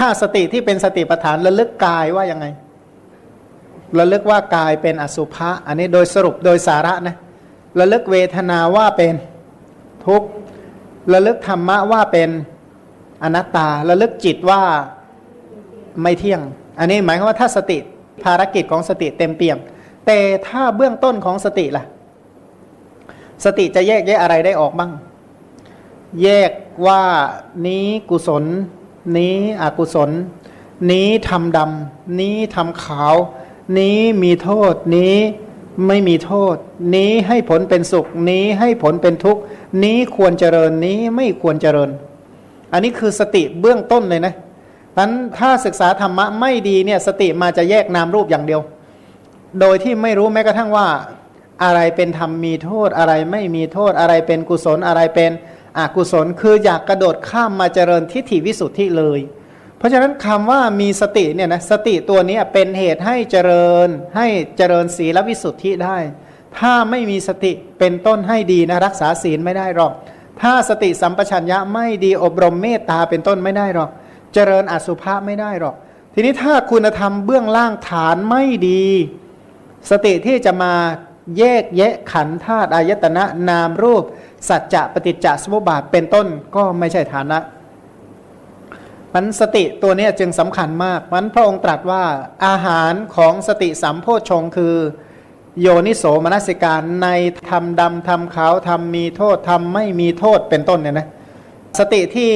ถ้าสติที่เป็นสติปัฏฐานระลึกกายว่ายังไง ระลึกว่ากายเป็นอสุภะอันนี้โดยสรุปโดยสาระนะระลึกเวทนาว่าเป็นทุกข์ระลึกธรรมะว่าเป็นอนัตตาระลึกจิตว่าไม่เที่ยง อันนี้หมายความว่าถ้าสติภารกิจของสติเต็มเปี่ยม แต่ถ้าเบื้องต้นของสติล่ะ สติจะแยกแยะอะไรได้ออกบ้าง แยกว่านี้กุศล นี้อกุศล นี้ทำดำ นี้ทำขาว นี้มีโทษ นี้ไม่มีโทษ นี้ให้ผลเป็นสุข นี้ให้ผลเป็นทุกข์ นี้ควรเจริญ นี้ไม่ควรเจริญ อันนี้คือสติเบื้องต้นเลยนะนั้นถ้าศึกษาธรรมะไม่ดีเนี่ยสติมาจะแยกนามรูปอย่างเดียว โดยที่ไม่รู้แม้กระทั่งว่า อะไรเป็นธรรมมีโทษ อะไรไม่มีโทษ อะไรเป็นกุศล อะไรเป็น อกุศลคืออยากกระโดดข้ามมาเจริญทิฏฐิวิสุทธิเลย เพราะฉะนั้นคำว่ามีสติเนี่ยนะสติตัวนี้เป็นเหตุให้เจริญให้เจริญศีลวิสุทธิได้ ถ้าไม่มีสติเป็นต้นให้ดีนะรักษาศีลไม่ได้หรอก ถ้าสติสัมปชัญญะไม่ดีอบรมเมตตาเป็นต้นไม่ได้หรอก เจริญอสุภะไม่ได้หรอก ทีนี้ถ้าคุณธรรมเบื้องล่างฐานไม่ดี สติที่จะมาแยกแยะขันธ์ธาตุอายตนะนามรูป สัจจะปฏิจจสมุปบาทเป็นต้นก็ไม่ใช่ฐานะมันสติตัวนี้จึงสำคัญมากมันพระองค์ตรัสว่าอาหารของสติสัมโพชงคือ โยนิโสมนสิการในทำดำทำขาวทำมีโทษทำไม่มีโทษเป็นต้นเนี่ยนะสติที่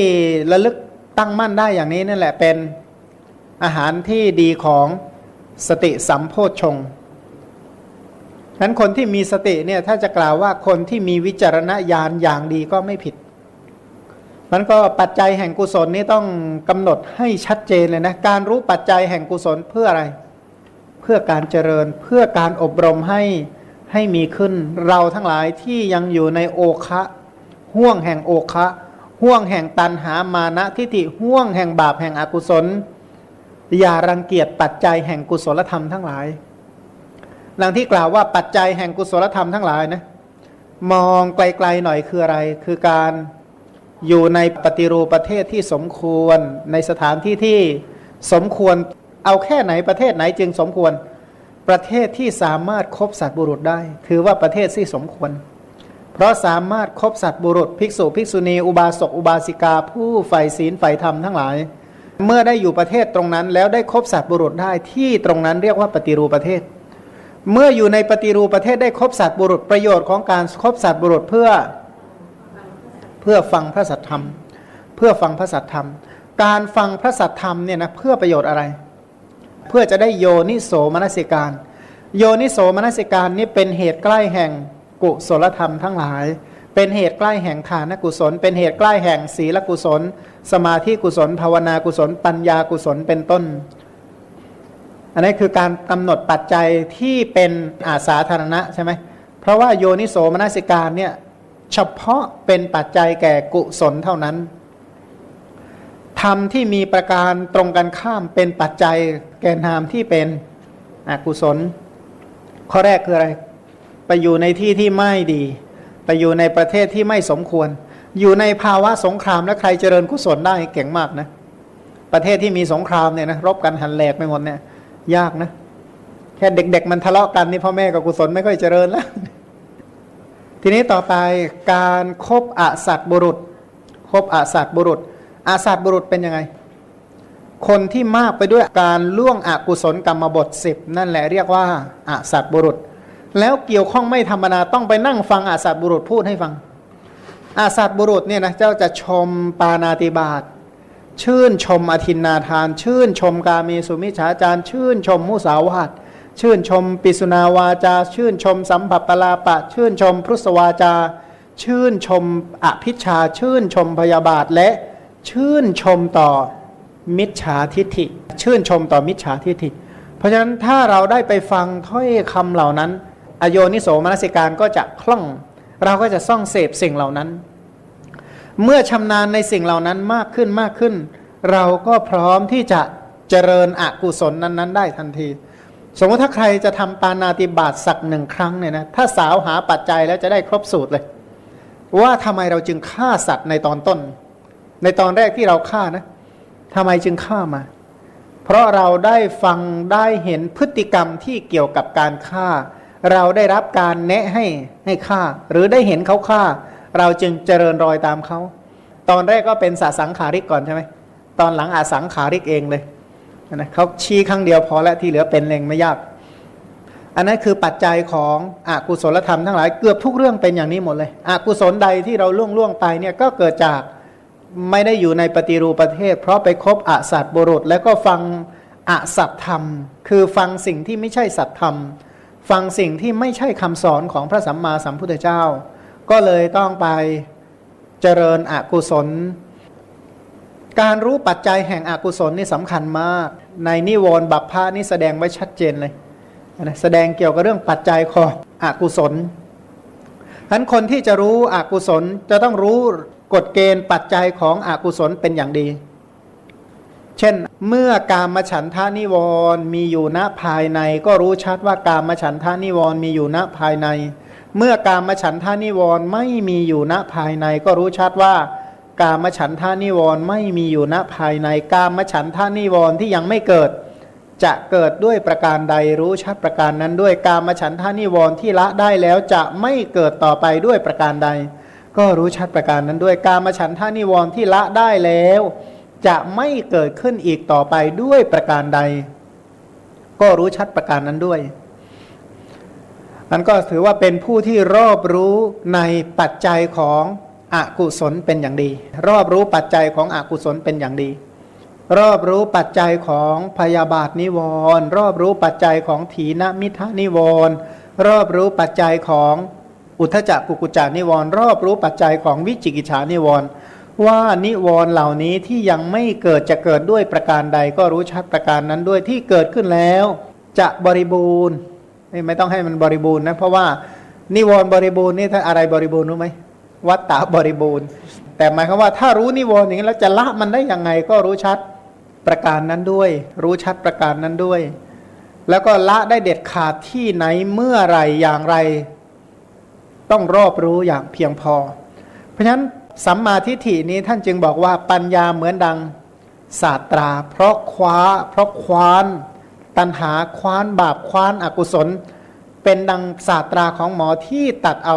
ระลึกตั้งมั่นได้อย่างนี้นั่นแหละเป็นอาหารที่ดีของสติสัมโพชง ฉะนั้นคนที่มีสติเนี่ยถ้าจะกล่าวว่าคนที่มีวิจารณญาณอย่างดีก็ไม่ผิด มันก็ปัจจัยแห่งกุศลนี้ต้องกำหนดให้ชัดเจนเลยนะการรู้ปัจจัยแห่งกุศลเพื่ออะไร เพื่อการเจริญเพื่อการอบรมให้ให้มีขึ้นเราทั้งหลายที่ยังอยู่ในโอคะห่วงแห่งโอคะห่วงแห่งตันหามานะทิฏฐิห่วงแห่งบาปแห่งอกุศล อย่ารังเกียจปัจจัยแห่งกุศลธรรมทั้งหลาย ดังที่กล่าวว่าปัจจัยแห่งกุศลธรรมทั้งหลายนะมองไกลๆหน่อยคืออะไร คือการอยู่ในปฏิรูปประเทศที่สมควรในสถานที่ที่สมควรเอาแค่ไหนประเทศไหนจึงสมควร ประเทศที่สามารถคบสัตว์บุรุษได้ ถือว่าประเทศที่สมควร เพราะสามารถคบสัตว์บุรุษ ภิกษุภิกษุณี อุบาสกอุบาสิกา ผู้ใฝ่ศีลใฝ่ธรรมทั้งหลาย เมื่อได้อยู่ประเทศตรงนั้น แล้วได้คบสัตว์บุรุษได้ที่ตรงนั้นเรียกว่าปฏิรูปประเทศ เมื่ออยู่ในปฏิรูปประเทศได้คบสัตว์บุรุษประโยชน์ของการคบสัตว์บุรุษเพื่อเพื่อฟังพระสัทธรรม เพื่อฟังพระสัทธรรม การฟังพระสัทธรรมเนี่ยนะเพื่อประโยชน์อะไร เพื่อจะได้โยนิโสมนสิการ โยนิโสมนสิการนี้เป็นเหตุใกล้แห่งกุศลธรรมทั้งหลาย เป็นเหตุใกล้แห่งทานกุศล เป็นเหตุใกล้แห่งศีลกุศล สมาธิกุศล ภาวนากุศล ปัญญากุศลเป็นต้น อันนี้คือการกำหนดปัจจัยที่เป็นอาสาธารณะใช่ไหมเพราะว่าโยนิโสมนสิการเนี่ยเฉพาะเป็นปัจจัยแก่กุศลเท่านั้นธรรมที่มีประการตรงกันข้ามเป็นปัจจัยแก่นามที่เป็นอกุศล ข้อแรกคืออะไร ไปอยู่ในที่ที่ไม่ดี ไปอยู่ในประเทศที่ไม่สมควร อยู่ในภาวะสงครามแล้วใครเจริญกุศลได้เก่งมากนะ ประเทศที่มีสงครามเนี่ยนะรบกันหันแหลกไปหมดเนี่ย ยากนะ แค่เด็ก ๆ มันทะเลาะกันนี่พ่อแม่กับกุศลไม่ค่อยเจริญแล้ว ทีนี้ต่อไปการครบอสัตบุรุษคบอสัตบุรุษอาสัตบุรุษเป็นยังไง คนที่มากไปด้วยการล่วงอกุศลกรรมบทสิบนั่นแหละเรียกว่าอาสัตบุรุษ แล้วเกี่ยวข้องไม่ธรรมดาต้องไปนั่งฟังอาสัตบุรุษพูดให้ฟังอาสัตบุรุษเนี่ยนะเจ้าจะชมปานาติบาต ชื่นชมอธินนาทาน ชื่นชมกาเมสุมิฉาจารชื่นชมมุสาวาทชื่นชมปิสุนาวาจา ชื่นชมสัมผัสปลาปะ ชื่นชมพุทธวาจา ชื่นชมอภิชา ชื่นชมพยาบาทและชื่นชมต่อมิจฉาทิฏฐิ ชื่นชมต่อมิจฉาทิฏฐิ เพราะฉะนั้นถ้าเราได้ไปฟังถ้อยคำเหล่านั้น อโยนิโสมนสิการก็จะคล่อง เราก็จะซ่องเสพสิ่งเหล่านั้น เมื่อชำนาญในสิ่งเหล่านั้นมากขึ้นมากขึ้น เราก็พร้อมที่จะเจริญอกุศลนั้น ๆ ได้ทันที สมมติถ้าใครจะทำปานาติบาตสักหนึ่งครั้งเนี่ยนะถ้าสาวหาปัจจัยแล้วจะได้ครบสูตรเลย ว่าทำไมเราจึงฆ่าสัตว์ในตอนต้น ในตอนแรกที่เราฆ่านะทำไมจึงฆ่ามา เพราะเราได้ฟังได้เห็นพฤติกรรมที่เกี่ยวกับการฆ่า เราได้รับการแนะให้ให้ฆ่า หรือได้เห็นเขาฆ่า เราจึงเจริญรอยตามเขาตอนแรกก็เป็นสสังขาริกก่อนใช่ไหมตอนหลังอาสังขาริกเองเลยนะเขาชี้ครั้งเดียวพอแล้วที่เหลือเป็นเองไม่ยาก อันนั้นคือปัจจัยของอกุศลธรรมทั้งหลายเกือบทุกเรื่องเป็นอย่างนี้หมดเลยอกุศลใดที่เราล่วงล่วงไปเนี่ยก็เกิดจากไม่ได้อยู่ในปฏิรูปประเทศ เพราะไปคบอสัตบุรุษ แล้วก็ฟังอสัตธรรม คือฟังสิ่งที่ไม่ใช่สัตธรรม ฟังสิ่งที่ไม่ใช่คำสอนของพระสัมมาสัมพุทธเจ้า ก็เลยต้องไปเจริญอกุศล การรู้ปัจจัยแห่งอกุศลนี่สำคัญมาก ในนิวรณ์บัพพานี่แสดงไว้ชัดเจนเลยนะแสดงเกี่ยวกับเรื่องปัจจัยของอกุศลฉะนั้นคนที่จะรู้อกุศลจะต้องรู้กฎเกณฑ์ปัจจัยของอกุศลเป็นอย่างดี เช่น เมื่อกามฉันทานิวรณ์มีอยู่ณภายใน ก็รู้ชัดว่ากามฉันทานิวรณ์มีอยู่ณภายใน เมื่อกามฉันทานิวรณ์ไม่มีอยู่ณภายในก็รู้ชัดว่า กามฉันทานิวรณ์ไม่มีอยู่ณภายใน กามฉันทานิวรณ์ที่ยังไม่เกิด จะเกิดด้วยประการใดรู้ชัดประการนั้นด้วยกามฉันทานิวรณ์ที่ละได้แล้วจะไม่เกิดต่อไปด้วยประการใด ก็รู้ชัดประการนั้นด้วยกามฉันทานิวรณ์ที่ละได้แล้ว จะไม่เกิดขึ้นอีกต่อไปด้วยประการใด ก็รู้ชัดประการนั้นด้วย มันก็ถือว่าเป็นผู้ที่รอบรู้ในปัจจัยของอกุศลเป็นอย่างดี รอบรู้ปัจจัยของอกุศลเป็นอย่างดี รอบรู้ปัจจัยของพยาบาทนิวรณ์รอบรู้ปัจจัยของถีนมิทะนิวรณ์รอบรู้ปัจจัยของอุทจักกุกุจานิวรณ์รอบรู้ปัจจัยของวิจิกิจฉานิวรณ์ว่านิวรณ์เหล่านี้ที่ยังไม่เกิดจะเกิดด้วยประการใดก็รู้ชัดประการนั้นด้วยที่เกิดขึ้นแล้ว จะบริบูรณ์ ไม่ต้องให้มันบริบูรณ์นะ เพราะว่านิวรณ์บริบูรณ์นี่ถ้าอะไรบริบูรณ์รู้ไหมวัตตะบริบูรณ์ แต่หมายความว่าถ้ารู้นิวรณ์อย่างนี้แล้วจะละมันได้ยังไงก็รู้ชัดประการนั้นด้วย รู้ชัดประการนั้นด้วย แล้วก็ละได้เด็ดขาดที่ไหนเมื่อไรอย่างไร ต้องรอบรู้อย่างเพียงพอ เพราะฉะนั้นสัมมาทิฏฐินี้ท่านจึงบอกว่าปัญญาเหมือนดังศาสตรา เพราะคว้าเพราะควาน ตันหาคว้านบาปคว้านอากุศล เป็นดังศาสตราของหมอที่ตัดเอา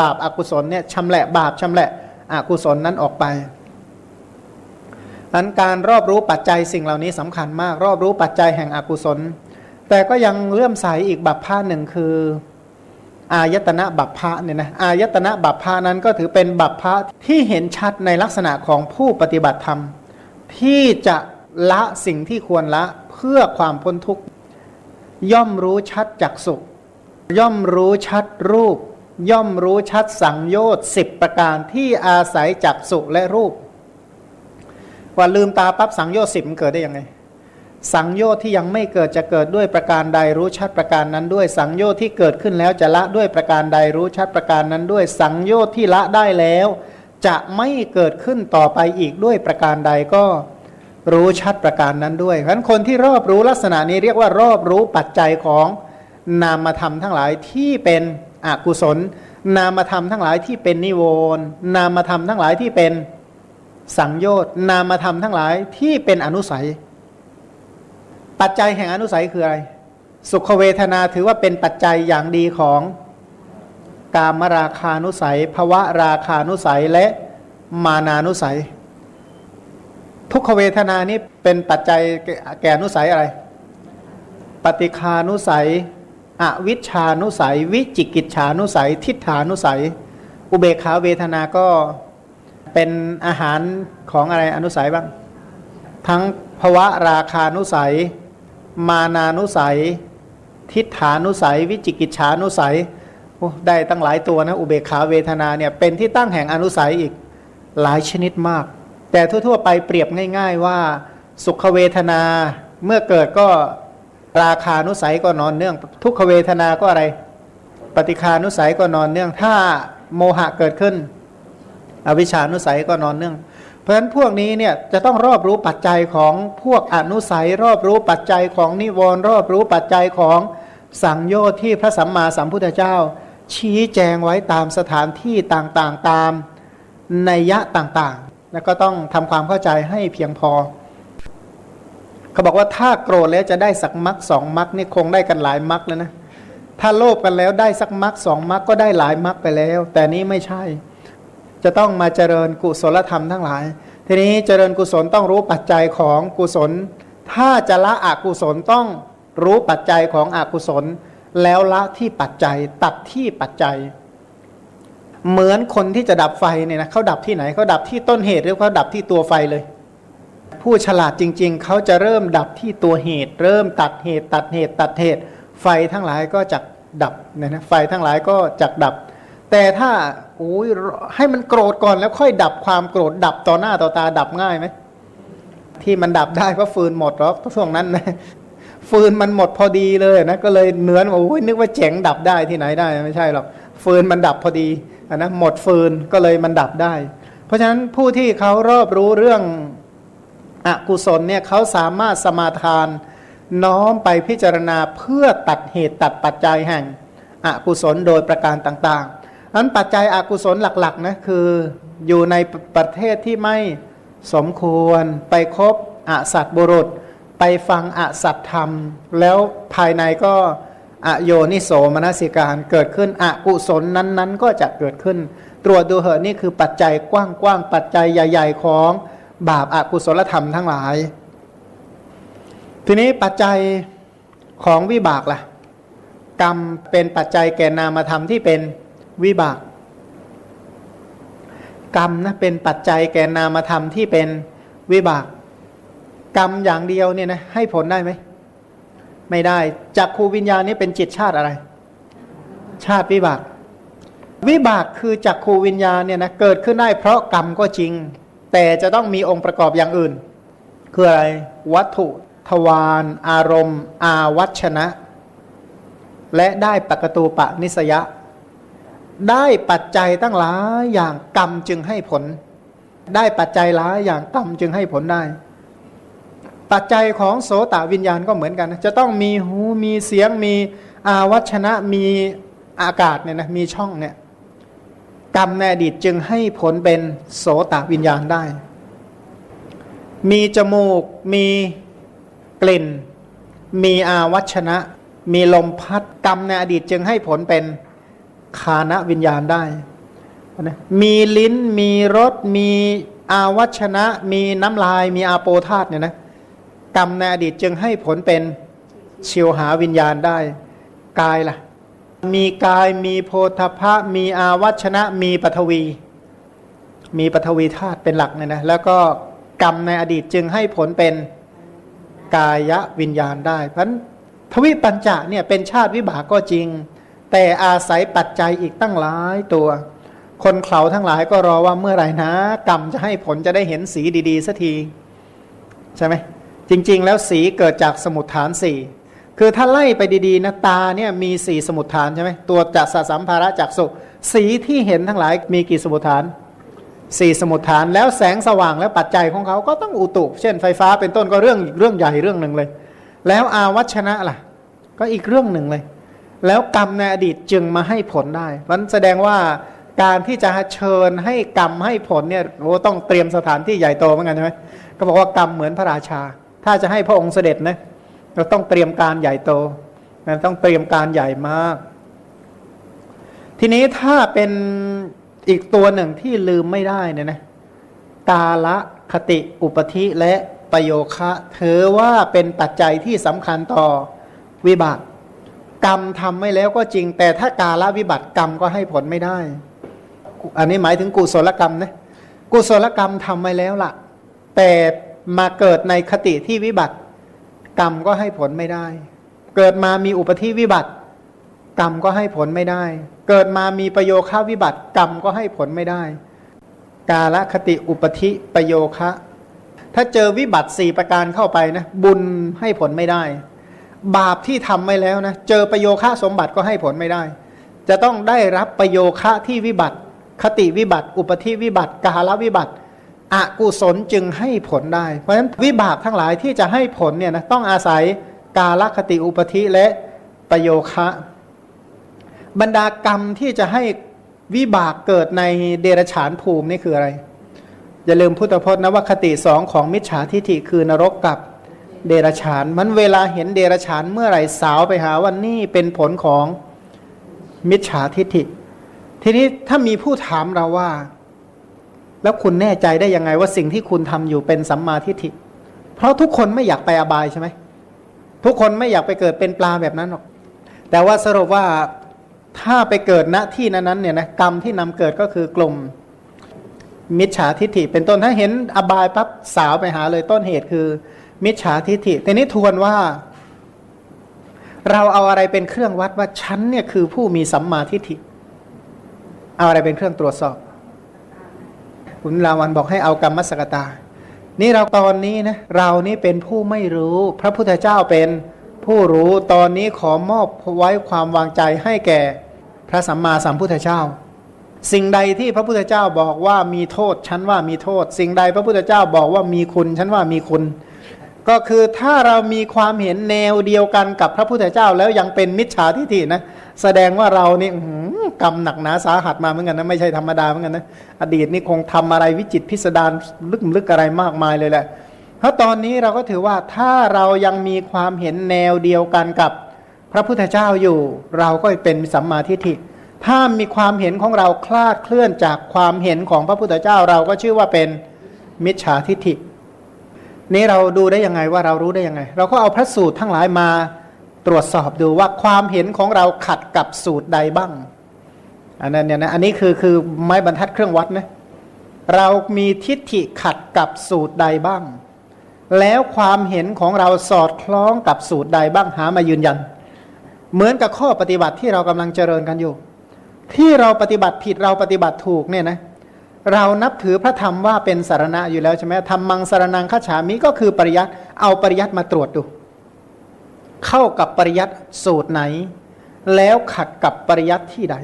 บาปอากุศลเนี่ยชำละบาปชำละอกุศลนั้นออกไปอันการรอบรู้ปัจจัยสิ่งเหล่านี้สำคัญมาก รอบรู้ปัจจัยแห่งอกุศล แต่ก็ยังเลื่อมใสอีกบัพพาหนึ่งคือ อายตนะบัพพะเนี่ยนะอายตนะบัพพานั้นก็ถือเป็นบัพพะที่เห็นชัดในลักษณะของผู้ปฏิบัติธรรม ที่จะละสิ่งที่ควรละ พื่อความพ้นทุกข์ย่อมรู้ชัดจักสุย่อมรู้ชัดรูป ย่อมรู้ชัดสังโยชน์สิบประการที่อาศัยจักสุและรูป ว่าลืมตาปั๊บสังโยชน์สิบมันเกิดได้ยังไง สังโยชน์ที่ยังไม่เกิดจะเกิดด้วยประการใดรู้ชัดประการนั้นด้วยสังโยชน์ที่เกิดขึ้นแล้วจะละด้วยประการใดรู้ชัดประการนั้นด้วยสังโยชน์ที่ละได้แล้ว จะไม่เกิดขึ้นต่อไปอีกด้วยประการใดก็ รู้ชัดประการนั้นด้วยเพราะฉะนั้นคนที่รอบรู้ลักษณะนี้เรียกว่ารอบรู้ปัจจัยของนามธรรมทั้งหลายที่เป็นอกุศล นามธรรมทั้งหลายที่เป็นนิวรณ์นามธรรมทั้งหลายที่เป็นสังโยชน์นามธรรมทั้งหลายที่เป็นอนุสัย ปัจจัยแห่งอนุสัยคืออะไร สุขเวทนาถือว่าเป็นปัจจัยอย่างดีของกามราคานุสัยภวะราคานุสัยและมานานุสัย ทุกขเวทนานี้เป็นปัจจัยแก่อนุสัยอะไร ปฏิคานุสัย อวิชชานุสัย วิจิกิจฉานุสัย ทิฏฐานุสัย อุเบกขาเวทนาก็เป็นอาหารของอะไรอนุสัยบ้าง ทั้งภวะราคานุสัย มานานุสัย ทิฏฐานุสัย วิจิกิจฉานุสัยได้ตั้งหลายตัวนะอุเบกขาเวทนาเนี่ยเป็นที่ตั้งแห่งอนุสัยอีกหลายชนิดมาก แต่ทั่วๆไปเปรียบง่าย ๆ ว่าสุขเวทนาเมื่อเกิดก็ราคานุสัยก็นอนเนื่อง ทุกขเวทนาก็อะไร ปฏิคานุสัยก็นอนเนื่อง ถ้าโมหะเกิดขึ้น อวิชานุสัยก็นอนเนื่อง เพราะฉะนั้นพวกนี้เนี่ยจะต้องรอบรู้ปัจจัยของพวกอนุสัย รอบรู้ปัจจัยของนิวรณ์รอบรู้ปัจจัยของสังโยชน์ที่พระสัมมาสัมพุทธเจ้า ชี้แจงไว้ตามสถานที่ต่างๆตามนัยยะต่างๆ แล้วก็ต้องทำความเข้าใจให้เพียงพอ เขาบอกว่าถ้าโกรธแล้วจะได้สักมักสองมักนี่คงได้กันหลายมักแล้วนะ ถ้าโลภกันแล้วได้สักมักสองมักก็ได้หลายมักไปแล้ว แต่นี้ไม่ใช่ จะต้องมาเจริญกุศลธรรมทั้งหลาย ทีนี้เจริญกุศลต้องรู้ปัจจัยของกุศล ถ้าจะละอกุศลต้องรู้ปัจจัยของอกุศล แล้วละที่ปัจจัยตัดที่ปัจจัย เหมือนคนที่จะดับไฟเนี่ยนะเขาดับที่ไหนเขาดับที่ต้นเหตุหรือเขาดับที่ตัวไฟเลย ผู้ฉลาดจริง ๆเขาจะเริ่มดับที่ตัวเหตุ เริ่มตัดเหตุ ตัดเหตุ ตัดเหตุ ไฟทั้งหลายก็จะดับเนี่ยนะไฟทั้งหลายก็จะดับ แต่ถ้าโอ้ยให้มันโกรธก่อนแล้วค่อยดับความโกรธดับต่อหน้าต่อตาดับง่ายไหมที่มันดับได้เพราะฟืนหมดหรอกช่วงนั้นนะฟืนมันหมดพอดีเลยนะก็เลยเนื้อนว่าโอ้ยนึกว่าเจ๋งดับได้ที่ไหนได้ไม่ใช่หรอก ฟืนมันดับพอดีอนะหมดฟืนก็เลยมันดับได้ เพราะฉะนั้นผู้ที่เขารอบรู้เรื่องอกุศลเนี่ยเขาสามารถสมาทาน น้อมไปพิจารณาเพื่อตัดเหตุตัดปัจจัยแห่งอกุศลโดยประการต่างๆนั้นปัจจัยอกุศลหลักๆนะคืออยู่ในประเทศที่ไม่สมควรไปคบอสัตบุรุษ ไปฟังอสัตธรรม แล้วภายในก็ อโยนิโสมนสิการเกิดขึ้นอกุศลนั้นๆ ก็จะเกิดขึ้น ตรวจดูเหอะนี่คือปัจจัยกว้างๆปัจจัยใหญ่ ๆ ของบาปอากุศลธรรมทั้งหลาย ทีนี้ปัจจัยของวิบากล่ะ กรรมเป็นปัจจัยแก่นามธรรมที่เป็นวิบาก กรรมนะเป็นปัจจัยแก่นามธรรมที่เป็นวิบาก กรรมอย่างเดียวเนี่ยนะให้ผลได้ไหม ไม่ได้จากครูวิญญาณนี้เป็นจิตชาติอะไร ชาติวิบาก วิบากคือจากครูวิญญาณเนี่ยนะเกิดขึ้นได้เพราะกรรมก็จริง แต่จะต้องมีองค์ประกอบอย่างอื่น คืออะไร วัตถุ ทวาร อารมณ์ อาวัชนะ และได้ปกตูปะนิสยะ ได้ปัจจัยตั้งหลายอย่างกรรมจึงให้ผล ได้ปัจจัยหลายอย่างกรรมจึงให้ผลได้ ปัจจัยของโสตวิญญาณก็เหมือนกันนะจะต้องมีหูมีเสียงมีอาวัชนะมีอากาศเนี่ยนะมีช่องเนี่ยกรรมในอดีตจึงให้ผลเป็นโสตวิญญาณได้ มีจมูก มีกลิ่น มีอาวัชนะ มีลมพัดกรรมในอดีตจึงให้ผลเป็นคานวิญญาณได้นะมีลิ้น มีรส มีอาวัชนะ มีน้ำลาย มีอาโปธาตเนี่ยนะ กรรมในอดีตจึงให้ผลเป็นชิวหาวิญญาณได้ กายล่ะ มีกายมีโพธพะมีอาวัชนะมีปฐวี มีปฐวีธาตุเป็นหลักเนี่ยนะแล้วก็กรรมในอดีตจึงให้ผลเป็นกายวิญญาณได้ เพราะน์ทวิปัญจะเนี่ยเป็นชาติวิบากก็จริง แต่อาศัยปัจจัยอีกตั้งหลายตัว คนเขาทั้งหลายก็รอว่าเมื่อไหร่นะ กรรมจะให้ผลจะได้เห็นสีดีๆสักที ใช่ไหม จริง ๆ แล้วสีเกิดจากสมุทฐานสี่คือถ้าไล่ไปดีๆนะตาเนี่ยมีสี่สมุทฐานใช่ไหมตัวจักสสัมภาระจักสุสีที่เห็นทั้งหลายมีกี่สมุทฐานสี่สมุทฐานแล้วแสงสว่างและปัจจัยของเขาก็ต้องอุตุเช่นไฟฟ้าเป็นต้นก็เรื่องเรื่องใหญ่เรื่องหนึ่งเลย แล้วอาวัชนะล่ะ ก็อีกเรื่องหนึ่งเลย แล้วกรรมในอดีตจึงมาให้ผลได้มันแสดงว่าการที่จะเชิญให้กรรมให้ผลเนี่ยโอ้ต้องเตรียมสถานที่ใหญ่โตเหมือนกันใช่ไหมก็บอกว่ากรรมเหมือนพระราชา ถ้าจะให้พระองค์เสด็จนะเราต้องเตรียมการใหญ่โตนะต้องเตรียมการใหญ่มาก ทีนี้ถ้าเป็นอีกตัวหนึ่งที่ลืมไม่ได้เนี่ยนะกาละคติอุปธิและประโยคะถือว่าเป็นปัจจัยที่สำคัญต่อวิบากกรรมทำไม่แล้วก็จริง แต่ถ้ากาละวิบัติกรรมก็ให้ผลไม่ได้ อันนี้หมายถึงกุศลกรรมนะกุศลกรรมทำไว้แล้วล่ะ แต่ มาเกิดในคติที่วิบัติ กรรมก็ให้ผลไม่ได้ เกิดมามีอุปธิวิบัติ กรรมก็ให้ผลไม่ได้ เกิดมามีประโยคะวิบัติ กรรมก็ให้ผลไม่ได้ กาลคติอุปธิประโยคะถ้าเจอวิบัติสี่ประการเข้าไปนะ บุญให้ผลไม่ได้ บาปที่ทำไว้แล้วนะเจอประโยคะสมบัติก็ให้ผลไม่ได้ จะต้องได้รับประโยคะที่วิบัติ คติวิบัติ อุปธิวิบัติ กาลวิบัติ อกุศลจึงให้ผลได้ เพราะฉะนั้นวิบากทั้งหลายที่จะให้ผลเนี่ยนะต้องอาศัยกาลคติอุปธิและประโยคะ บรรดากรรมที่จะให้วิบากเกิดในเดรฉานภูมินี่คืออะไร อย่าลืมพุทธพจน์นะว่าคติสองของมิจฉาทิฏฐิคือนรกกับเดรฉาน มันเวลาเห็นเดรฉานเมื่อไหร่สาวไปหาว่านี่เป็นผลของมิจฉาทิฏฐิ ทีนี้ถ้ามีผู้ถามเราว่า แล้วคุณแน่ใจได้ยังไงว่าสิ่งที่คุณทำอยู่เป็นสัมมาทิฏฐิ เพราะทุกคนไม่อยากไปอบายใช่ไหมทุกคนไม่อยากไปเกิดเป็นปลาแบบนั้นหรอก แต่ว่าสรุปว่าถ้าไปเกิดณที่นั้นๆเนี่ยนะกรรมที่นำเกิดก็คือกลุ่มมิจฉาทิฏฐิ เป็นต้นถ้าเห็นอบายปั๊บสาวไปหาเลยต้นเหตุคือ มิจฉาทิฏฐิทีนี้ทวนว่า เราเอาอะไรเป็นเครื่องวัดว่าฉันเนี่ยคือผู้มีสัมมาทิฏฐิ เอาอะไรเป็นเครื่องตรวจสอบ คุณลาวันบอกให้เอากรรมสกตา นี่เราตอนนี้นะเรานี่เป็นผู้ไม่รู้ พระพุทธเจ้าเป็นผู้รู้ตอนนี้ขอมอบไว้ความวางใจให้แก่พระสัมมาสัมพุทธเจ้า สิ่งใดที่พระพุทธเจ้าบอกว่ามีโทษฉันว่ามีโทษ สิ่งใดพระพุทธเจ้าบอกว่ามีคุณฉันว่ามีคุณ ก็คือถ้าเรามีความเห็นแนวเดียวกันกับพระพุทธเจ้าแล้วยังเป็นมิจฉาทิฏฐินะ แสดงว่าเรานี่กรรมหนักหนาสาหัสมาเหมือนกันนะไม่ใช่ธรรมดาเหมือนกันนะอดีตนี่คงทำอะไรวิจิตพิสดารลึกลึกอะไรมากมายเลยแหละเพราะตอนนี้เราก็ถือว่าถ้าเรายังมีความเห็นแนวเดียวกันกับพระพุทธเจ้าอยู่ เราก็เป็นสัมมาทิฏฐิถ้ามีความเห็นของเราคลาดเคลื่อนจากความเห็นของพระพุทธเจ้าเราก็ชื่อว่าเป็นมิจฉาทิฏฐินี้เราดูได้ยังไงว่าเรารู้ได้ยังไง เราก็เอาพระสูตรทั้งหลายมา ตรวจสอบดูว่าความเห็นของเราขัดกับสูตรใดบ้าง อันนั้นเนี่ยนะอันนี้คือคือไม้บรรทัดเครื่องวัดนะเรามีทิฏฐิขัดกับสูตรใดบ้าง แล้วความเห็นของเราสอดคล้องกับสูตรใดบ้างหามายืนยัน เหมือนกับข้อปฏิบัติที่เรากำลังเจริญกันอยู่ ที่เราปฏิบัติผิดเราปฏิบัติถูกเนี่ยนะเรานับถือพระธรรมว่าเป็นสารณะอยู่แล้วใช่ไหมธรรมังสารนังข้าฉามิก็คือปริยัติเอาปริยัติมาตรวจดู เข้ากับปริยัติสูตรไหน แล้วขัดกับปริยัติที่ใด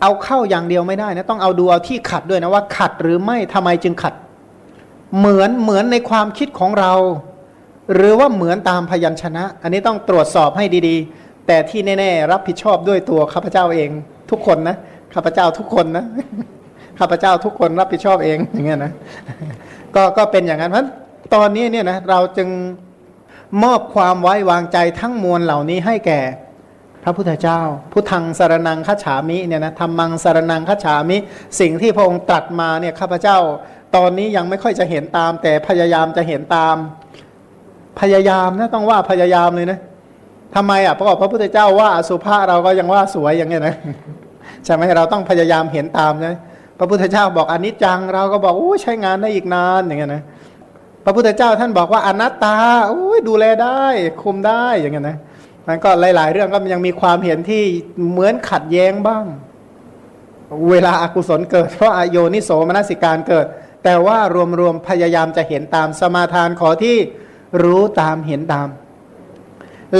เอาเข้าอย่างเดียวไม่ได้นะต้องเอาดูเอาที่ขัดด้วยนะว่า ขัดหรือไม่ทำไมจึงขัด เหมือนเหมือนในความคิดของเรา หรือว่าเหมือนตามพยัญชนะ อันนี้ต้องตรวจสอบให้ดีๆ แต่ที่แน่ๆ รับผิดชอบด้วยตัวข้าพเจ้าเอง ทุกคนนะข้าพเจ้าทุกคนนะข้าพเจ้าทุกคนรับผิดชอบเองอย่างเงี้ยนะก็ก็เป็นอย่างนั้นเพราะตอนนี้เนี่ยนะเราจึง มอบความไว้วางใจทั้งมวลเหล่านี้ให้แก่พระพุทธเจ้า พุทธังสารนังคัจฉามิเนี่ยนะธรรมังสารนังคัจฉามิ สิ่งที่พระองค์ตรัสมาเนี่ยข้าพเจ้า ตอนนี้ยังไม่ค่อยจะเห็นตาม แต่พยายามจะเห็นตาม พยายามนะต้องว่าพยายามเลยนะทำไมอะเพราะว่าพระพุทธเจ้าว่าอสุภะเราก็ยังว่าสวยอย่างเงี้ยนะใช่ไหมเราต้องพยายามเห็นตามนะพระพุทธเจ้าบอกอนิจจังเราก็บอกโอ้ใช้งานได้อีกนานอย่างเงี้ยนะ พระพุทธเจ้าท่านบอกว่าอนัตตาดูแลได้คุมได้อย่างเงี้ยนะมันก็หลาย ๆ เรื่องก็ยังมีความเห็นที่เหมือนขัดแย้งบ้าง เวลาอากุศลเกิด เพราะอโยนิโสมนสิการเกิด แต่ว่ารวม ๆ พยายามจะเห็นตามสมาทานขอที่รู้ตามเห็นตาม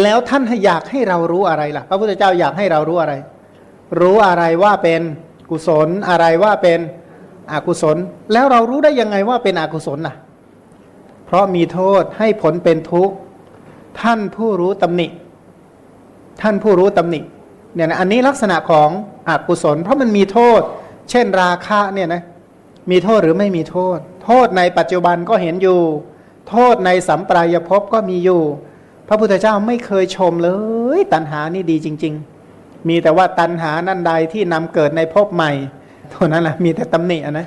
แล้วท่านอยากให้เรารู้อะไรล่ะ พระพุทธเจ้าอยากให้เรารู้อะไร รู้อะไรว่าเป็นกุศลอะไรว่าเป็นอกุศล แล้วเรารู้ได้ยังไงว่าเป็นอกุศลน่ะ ราะมีโทษให้ผลเป็นทุกข์ ท่านผู้รู้ตำหนิ ท่านผู้รู้ตำหนิเนี่ยนะอันนี้ลักษณะของอกุศล เพราะมันมีโทษ เช่นราคะเนี่ยนะมีโทษหรือไม่มีโทษ โทษในปัจจุบันก็เห็นอยู่ โทษในสัมปรายภพก็มีอยู่ พระพุทธเจ้าไม่เคยชมเลย ตัณหานี่ดีจริง ๆ มีแต่ว่าตัณหานั่นใดที่นำเกิดในภพใหม่เท่านั้นแหละมีแต่ตำหนิอะนะ